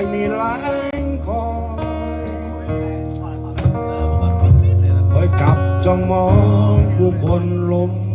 ยมีแรงคอยคอยกลับจ้องมองผู้คนล้ม